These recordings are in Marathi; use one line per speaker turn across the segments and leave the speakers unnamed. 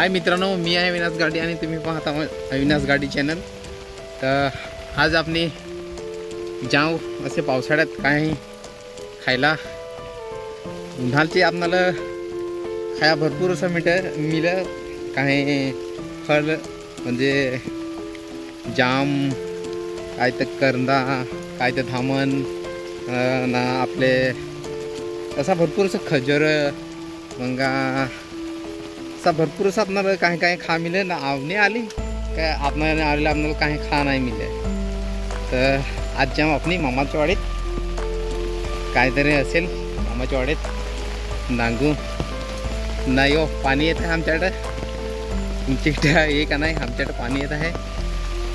हाय मित्रांनो मी आहे अविनाश गाडी आणि तुम्ही पाहता अविनाश गाडी चॅनल तर आज आपली जाव असे पावसाळ्यात काय खायला उन्हाळचे आपणाला खाया भरपूर असं मिटर मिळं काही फळ म्हणजे जाम काय तर करंदा काय तर धामण ना आपले असा भरपूर असं खजर मग असा भरपूर असं आपल्याला काही काही खा मिळेल. ना आवनी आली काय आपणाला आलेलं आपल्याला काही खा नाही मिळे तर आज जेव्हा आपली मामाच्या वाडीत काहीतरी असेल मामाच्या वाडीत नांगू नाही हो पाणी येत आहे आमच्याकडं. तुमच्याकडे आहे का नाही? आमच्याकडे पाणी येत आहे.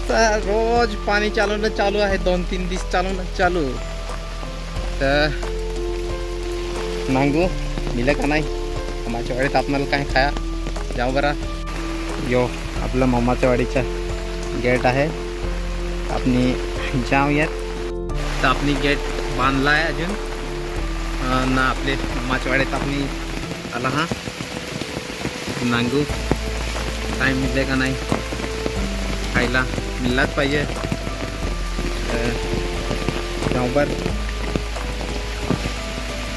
तर रोज पाणी चालवणं चालू आहे. दोन तीन दिवस चालवणं चालू. तर नांगू मिलं का नाही? मामाच्या वाडीत आपल्याला काय खाया जाऊ बरा. यो आपलं मामाच्या वाडीचा गेट आहे. आपली जाऊयात. तर आपली गेट बांधला आहे अजून ना आपले मामाच्या वाडीत आपली आला हा. नांगू टाईम मिळते का नाही? खायला मिळलाच पाहिजे. तर जाऊ बर.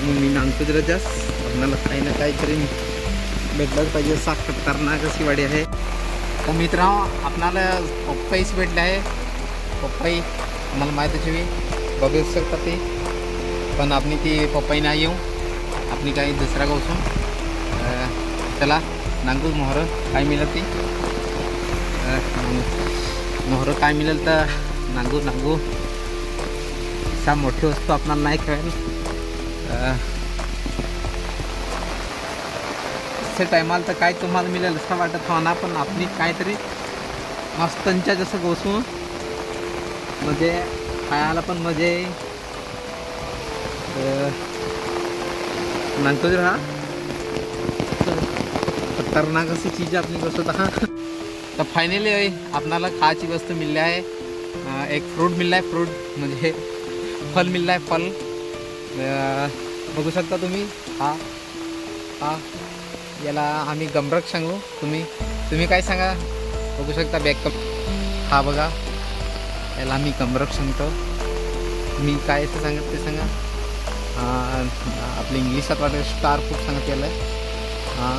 मी नांगतो जरा जास्त. आपणाला काही ना काहीतरी भेटलंच पाहिजे असा खतरनाक अशी वाडी आहे. तर मित्र आपणाला पप्पाईच भेटले आहे. पप्पाई आम्हाला माहीतच हवी बघू शकता ते. पण आपण ती पप्पाई नाही येऊ. आपली काही दुसरा गोसून चला नांगू मोहर काय मिळत ती? मोहर काय मिळेल तर नांगू नांगू असा मोठी वस्तू आपणाला नाही खेळेल असे टायमाला तर काय तुम्हाला मिळेल असं वाटत? हो ना पण आपली काहीतरी मस्तंच्या जसं गोसू म्हणजे खायला पण मजा. येईल म्हणतो जर हा खतरनाक अशी चीज आपली बसत हा. तर फायनली आपणाला खायची वस्तू मिळली आहे. एक फ्रूट मिळला आहे फ्रूट म्हणजे फल मिळला आहे फल बघू शकता तुम्ही. हा हा. याला आम्ही गमरक सांगू. तुम्ही तुम्ही काय सांगा? बघू शकता बॅकअप कप हा बघा. याला आम्ही गमरक सांगतो. मी काय असं सांगत ते सांगा. आपल्या इंग्लिशात वाटतं स्टार खूप सांगत याला हां.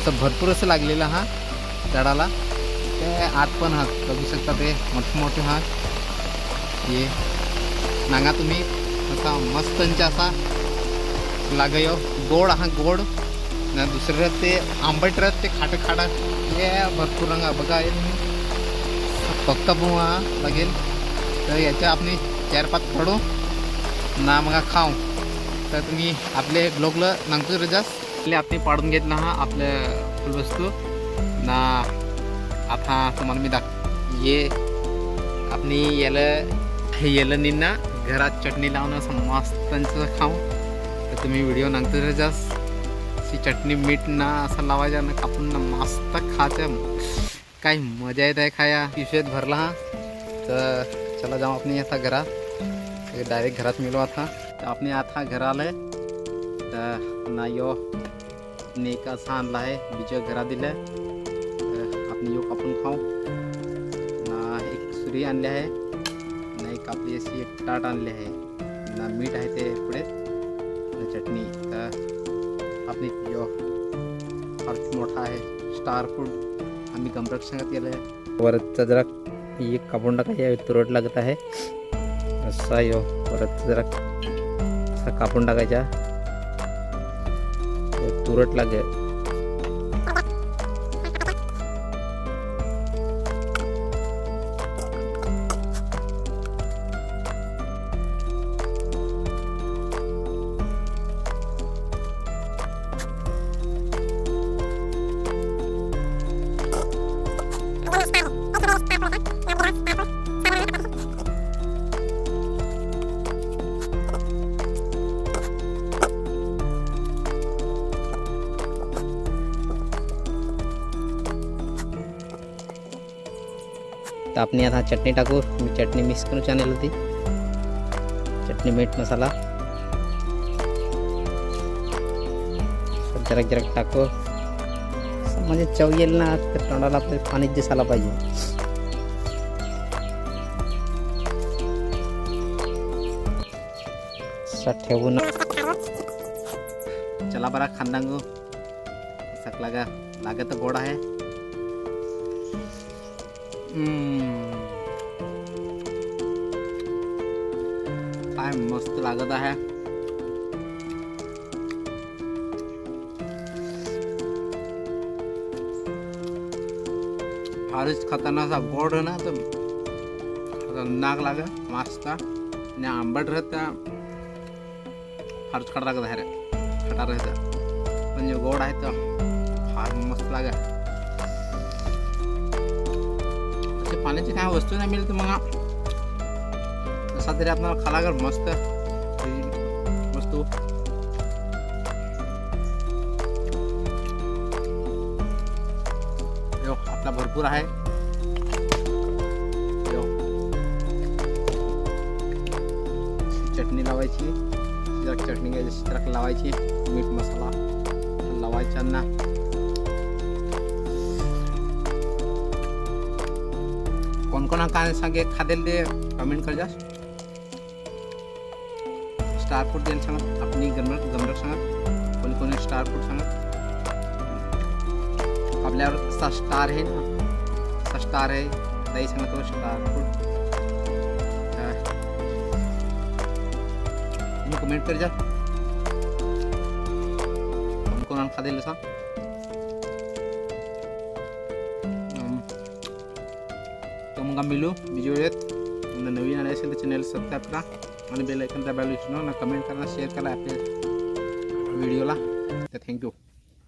असं भरपूर असं लागलेलं हा झाडाला. ते आत पण हात बघू शकता ते मोठे मोठे हात हे सांगा तुम्ही. असा मस्तंचा असा लागयो गोड हा गोड. ना दुसरं ते आंबट रथ ते खाटं खाडा. हे भरपूर रंग बघा फक्त बुवा लागेल. तर याच्या आपण चार पाच खडू. ना मग खाऊ. तर तुम्ही आपले ग्लोकलं नांगतो रजास आपले आपण पाडून घेतला हा आपलं फुलवस्तू. ना आता तुम्हाला मी दाख ये आपली याला येलं निना घरात चटणी लावणं असं खाऊ. तर तुम्ही व्हिडिओ नांगतो रजास. अशी चटणी मीठ ना असं लावायचं ना कापून ना मस्त खायचं. काय मजा येत आहे खाया पिशेत भरला हा. तर चला जाऊ आपण आता घरात. डायरेक्ट घरात मिळू आता. तर आपण आता घर आलं तर ना यो. ने एक असा आणला आहे. बीजं घरा दिलं. आपण यो कापून खाऊ. ना एक सुरी आणली आहे. ना एक आपली अशी एक ताट आणली आहे. ना मीठ आहे ते पुढे. आपली यो फार मोठा आहे. स्टार फूड आम्ही गमरक सांगत गेलो आहे वरचा जरा एक कापून टाकायची तुरट लागत आहे. असा यो परत जरा असा कापून टाकायचा. तुरट लागेल. तर आपण आता चटणी टाकू मी चटणी मिक्स करून आणली होती चटणी मीठ मसाला। जरा जरा टाकू
म्हणजे चव येईल ना तर तोंडाला आपल्या पाणीच दिसायला पाहिजे असा ठेवून
चला बरा खांदांगो सक लागा लागे तो गोड़ा है। हम्म. काय मस्त लागत आहे. फारच खतरनाक असा गोड ना तर खतरनाक लागे मस्त. आणि आंबट राहत त्या. फारच खड लागत आहे रे. खटा राहतं म्हणजे गोड आहे तर फार मस्त लागे पाण्याची काय वस्तू नाही मिळते मग. तसा तरी आपल्याला खाला कर मस्त. वस्तू आपला भरपूर आहे. चटणी लावायची. चटणी घ्यायची जरा लावायची. मीठ मसाला लावायचा ना. कोण कोणा काय सांगे खादेल ते कमेंट कर जा। स्टार फूड द्यायला सांगत आपली गमरक गमरक सांगत कोणी कोणी स्टार फूड सांगत आपल्यावर असा स्टार आहे ना असा स्टार आहे ताई सांगत तो स्टार फूड तुम्ही कमेंट कर जा। कोण कोणाला खादेल सांग अम, ఇంకా మీరు मी नवीन आले असेल तर चॅनेल सबस्क्राईब करा आणि बेल ऐकून दाबायला विसरू नका कमेंट करा शेअर करा आपल्या व्हिडिओला तर थँक्यू